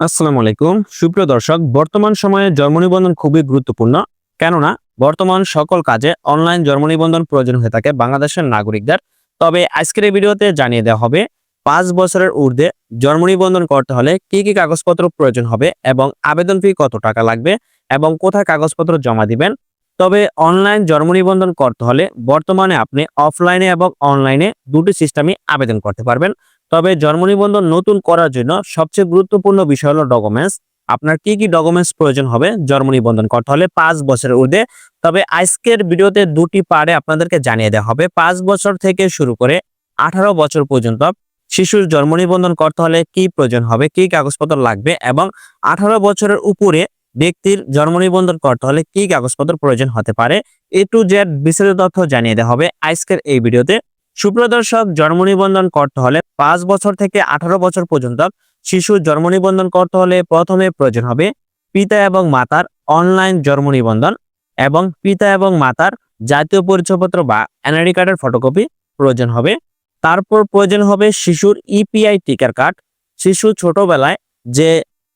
আসসালামু আলাইকুম। সুপ্রিয় দর্শক, বর্তমান সময়ে জন্ম নিবন্ধন খুবই গুরুত্বপূর্ণ। কেননা, বর্তমান সকল কাজে অনলাইন জন্ম নিবন্ধন প্রয়োজন হয়ে থাকে বাংলাদেশের নাগরিকদের। তবে আজকের এই ভিডিওতে জানিয়ে দেওয়া হবে, পাঁচ বছরের ঊর্ধ্বে জন্ম নিবন্ধন করতে হলে কি কি কাগজপত্র প্রয়োজন হবে এবং আবেদন ফি কত টাকা লাগবে এবং কোথায় কাগজপত্র জমা দিবেন। তবে অনলাইন জন্ম নিবন্ধন করতে হলে বর্তমানে আপনি অফলাইনে এবং অনলাইনে দুটি সিস্টেমই আবেদন করতে পারবেন। তবে জন্ম নিবন্ধন নতুন করার জন্য সবচেয়ে গুরুত্বপূর্ণ বিষয় হলো ডকুমেন্টস আপনার কি কি ডকুমেন্টস প্রয়োজন হবে জন্ম নিবন্ধন করতে হলে পাঁচ বছরের ঊর্ধ্বে। তবে আজকের ভিডিওতে দুটি পারে আপনাদেরকে জানিয়ে দেওয়া হবে। পাঁচ বছর থেকে শুরু করে আঠারো বছর পর্যন্ত শিশুর জন্ম নিবন্ধন করতে হলে কি প্রয়োজন হবে, কি কাগজপত্র লাগবে এবং আঠারো বছরের উপরে ব্যক্তির জন্ম নিবন্ধন করতে হলে কি কাগজপত্র প্রয়োজন হতে পারে। এ টু জেড বিস্তারিত তথ্য জানিয়ে দেওয়া হবে আজকের এই ভিডিওতে। সুপ্রিয় দর্শক জন্ম নিবন্ধন করতে হলে পাঁচ বছর থেকে আঠারো বছর পর্যন্ত শিশুর জন্ম নিবন্ধন করতে হলে প্রথমে প্রয়োজন হবে পিতা এবং মাতার অনলাইন জন্ম নিবন্ধন এবং পিতা এবং মাতার জাতীয় পরিচয়পত্র বা এনআইডি কার্ডের ফটোকপি প্রয়োজন হবে। তারপর প্রয়োজন হবে শিশুর ইপিআই টিকার কার্ড। শিশু ছোটবেলায় যে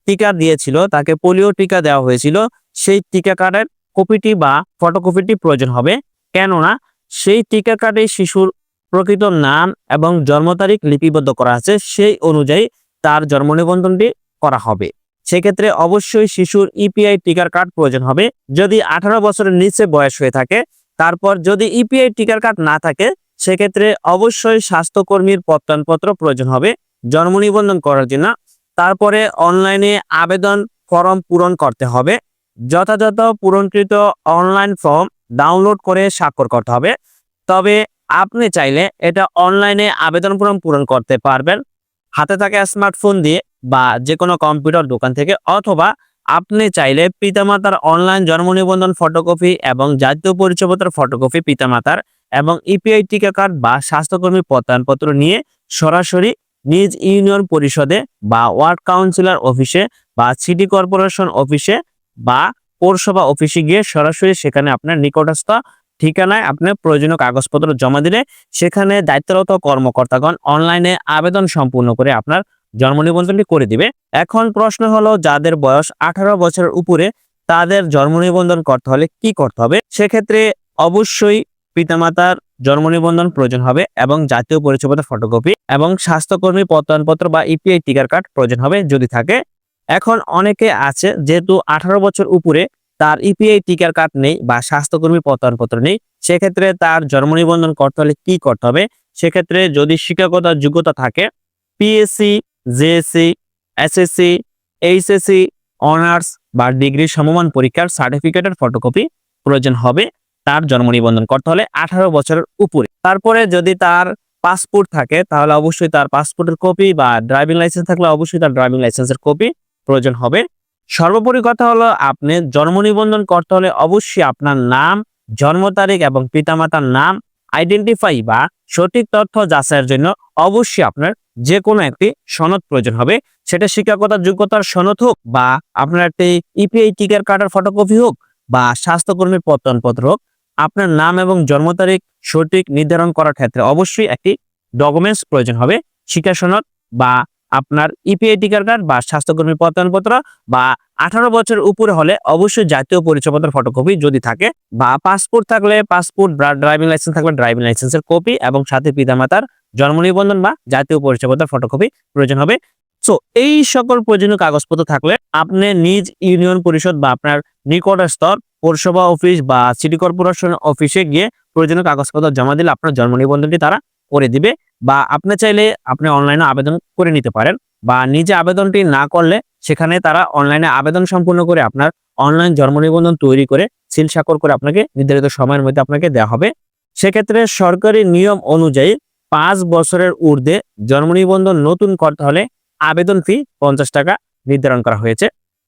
টিকা দিয়েছিল, তাকে পোলিও টিকা দেওয়া হয়েছিল, সেই টিকা কার্ডের কপিটি বা ফটোকপিটি প্রয়োজন হবে। কেননা সেই টিকা কার্ডে শিশুর প্রকৃত নাম এবং জন্ম তারিখ লিপিবদ্ধ করা আছে, সেই অনুযায়ী তার জন্ম নিবন্ধনটি করা হবে। সেক্ষেত্রে অবশ্যই শিশুর ইপিআই টিকার কার্ড প্রয়োজন হবে। যদি আঠারো বছরের নিচে বয়স হয়ে থাকে, তারপর যদি ইপিআই টিকার কার্ড না থাকে, সেক্ষেত্রে অবশ্যই স্বাস্থ্যকর্মীর প্রত্যয়নপত্র প্রয়োজন হবে জন্ম নিবন্ধন করার জন্য। তারপরে অনলাইনে আবেদন ফর্ম পূরণ করতে হবে। যথাযথ পূরণকৃত অনলাইন ফর্ম ডাউনলোড করে স্বাক্ষর করতে হবে। তবে আপনি চাইলে এটা অনলাইনে আবেদন ফর্ম পূরণ করতে পারবেন। হাতে থাকা স্মার্টফোন দিয়ে বা যে কোনো কম্পিউটার দোকান থেকে অথবা আপনি চাইলে পিতামাতার অনলাইন জন্ম নিবন্ধন ফটোকপি এবং জাতীয় পরিচয়পত্রের ফটোকপি পিতামাতার এবং ইপিআই টিকা কার্ড বা স্বাস্থ্যকর্মী প্রত্যয়নপত্র নিয়ে সরাসরি নিজ ইউনিয়ন পরিষদে বা ওয়ার্ড কাউন্সিলর অফিসে বা সিটি কর্পোরেশন অফিসে বা পৌরসভা অফিসে গিয়ে সরাসরি সেখানে আপনার নিকটস্থ ঠিকানায় আপনার প্রয়োজনীয় কাগজপত্র জমা দিলে সেখানে দায়িত্বরত কর্মকর্তাগণ অনলাইনে আবেদন সম্পূর্ণ করে আপনার জন্ম নিবন্ধনটি করে দিবে। এখন প্রশ্ন হলো, যাদের বয়স আঠারো বছরের উপরে, তাদের জন্ম নিবন্ধন করতে হলে কি করতে হবে? সেক্ষেত্রে অবশ্যই পিতামাতার জন্ম নিবন্ধন প্রয়োজন হবে এবং জাতীয় পরিচয়পত্র ফটোকপি এবং স্বাস্থ্যকর্মী প্রত্যয়নপত্র বা ইপিআই টিকার কার্ড প্রয়োজন হবে যদি থাকে। এখন অনেকে আছে, যেহেতু আঠারো বছর উপরে তার ইপিআই টিকার কার্ড নেই বা স্বাস্থ্যকর্মী প্রত্যয়নপত্র নেই, সেক্ষেত্রে তার জন্ম নিবন্ধন করতে হলে কি করতে হবে? সেক্ষেত্রে যদি শিক্ষকতার যোগ্যতা থাকে PSC JSC SSC HSC honours বা ডিগ্রি সমমান পরীক্ষার সার্টিফিকেটের ফটোকপি প্রয়োজন হবে, তার জন্ম নিবন্ধন করতে হলে আঠারো বছরের উপরে। তারপরে যদি তার পাসপোর্ট থাকে, তাহলে অবশ্যই তার পাসপোর্টের কপি বা ড্রাইভিং লাইসেন্স থাকলে অবশ্যই তার ড্রাইভিং লাইসেন্সের কপি প্রয়োজন হবে। সর্বোপরি কথা হলো, আপনি জন্ম নিবন্ধন করতে হলে অবশ্যই আপনার নাম, জন্ম তারিখ এবং পিতামাতার নাম আইডেন্টিফাই বা সঠিক তথ্য যাচাইয়ের জন্য অবশ্যই আপনার যে কোনো একটি সনদ প্রয়োজন হবে। সেটা শিক্ষকতার যোগ্যতার সনদ হোক বা আপনার একটি ইপিআই টিকার কার্ডের ফটোকপি হোক বা স্বাস্থ্যকর্মীর প্রত্যয়নপত্র হোক, আপনার নাম এবং জন্ম তারিখ সঠিক নির্ধারণ করার ক্ষেত্রে অবশ্যই একটি ডকুমেন্টস প্রয়োজন হবে। শিক্ষা সনদ বা আপনার ইপিআই টিকার কার্ড বা স্বাস্থ্যকর্মী প্রত্যয়নপত্র বা আঠারো বছরের উপরে হলে অবশ্যই জাতীয় পরিচয়পত্র ফটোকপি যদি থাকে বা পাসপোর্ট থাকলে পাসপোর্ট ড্রাইভিং লাইসেন্স থাকলে ড্রাইভিং লাইসেন্সের কপি এবং সাথে পিতামাতার জন্ম নিবন্ধন বা জাতীয় পরিচয়পত্র ফটোকপি প্রয়োজন হবে। সো এই সকল প্রয়োজনীয় কাগজপত্র থাকলে আপনি নিজ ইউনিয়ন পরিষদ বা আপনার নিকটস্থ পৌরসভা অফিস বা সিটি কর্পোরেশন অফিসে গিয়ে প্রয়োজনীয় কাগজপত্র জমা দিলে আপনার জন্ম নিবন্ধনটি তারা করে দিবে বা আপনি চাইলে আপনি অনলাইনে আবেদন করে নিতে পারেন বা নিজে আবেদনটি না করলে সেখানে তারা অনলাইনে আবেদন সম্পূর্ণ করে আপনার অনলাইন জন্ম নিবন্ধন তৈরি করে সিল স্বাক্ষর করে আপনাকে নির্ধারিত সময়ের মধ্যে আপনাকে দেওয়া হবে। সেক্ষেত্রে সরকারি নিয়ম অনুযায়ী পাঁচ বছরের ঊর্ধ্বে জন্ম নিবন্ধন নতুন করতে হলে আবেদন ফি পঞ্চাশ টাকা নির্ধারণ করা হয়েছে।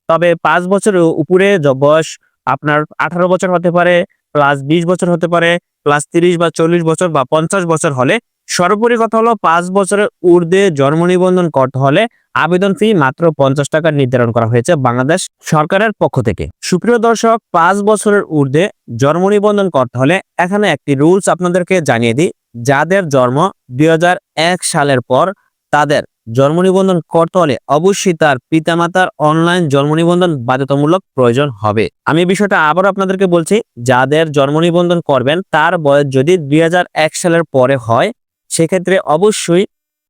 তবে পাঁচ বছরের উপরে বয়স আপনার আঠারো বছর হতে পারে প্লাস বিশ বছর হতে পারে প্লাস তিরিশ বা চল্লিশ বছর বা পঞ্চাশ বছর হলে সর্বোপরি কথা হলো পাঁচ বছরের ঊর্ধ্বে জন্ম নিবন্ধন করতে হলে আবেদন ফি মাত্র পঞ্চাশ টাকা নির্ধারণ করা হয়েছে বাংলাদেশ সরকারের পক্ষ থেকে। সুপ্রিয় দর্শক, পাঁচ বছরের ঊর্ধ্বে জন্ম নিবন্ধন করতে হলে এখানে একটি রুলস আপনাদেরকে জানিয়ে দিই। যাদের জন্ম দুই হাজার এক সালের পর তাদের জন্ম নিবন্ধন করতে হলে অবশ্যই তার পিতামাতার অনলাইন জন্ম নিবন্ধন বাধ্যতামূলক প্রয়োজন হবে। আমি বিষয়টা আবার আপনাদেরকে বলছি, যাদের জন্ম নিবন্ধন করবেন, তার বয়স যদি দুই হাজার এক সালের পরে হয় সেক্ষেত্রে অবশ্যই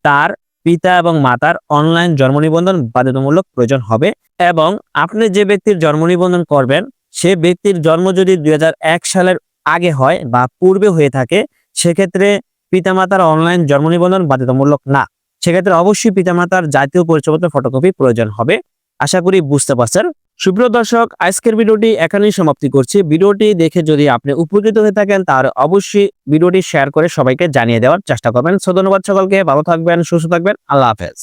তার পিতা এবং মাতার অনলাইন জন্ম নিবন্ধন বাধ্যতামূলক প্রয়োজন হবে এবং আপনি যে ব্যক্তির জন্ম নিবন্ধন করবেন, সে ব্যক্তির জন্ম যদি দুই হাজার এক সালের আগে হয় বা পূর্বে হয়ে থাকে, সেক্ষেত্রে পিতামাতার অনলাইন জন্ম নিবন্ধন বাধ্যতামূলক না। সেক্ষেত্রে অবশ্যই পিতামাতার জাতীয় পরিচয়পত্র ফটোকপি প্রয়োজন হবে। আশা করি বুঝতে পারছেন। সুপ্রিয় দর্শক, আজকের ভিডিওটি এখানেই সমাপ্তি করছি। ভিডিওটি দেখে যদি আপনি উপকৃত হয়ে থাকেন তার অবশ্যই ভিডিওটি শেয়ার করে সবাইকে জানিয়ে দেওয়ার চেষ্টা করবেন। সো ধন্যবাদ সকলকে, ভালো থাকবেন, সুস্থ থাকবেন, আল্লাহ হাফেজ।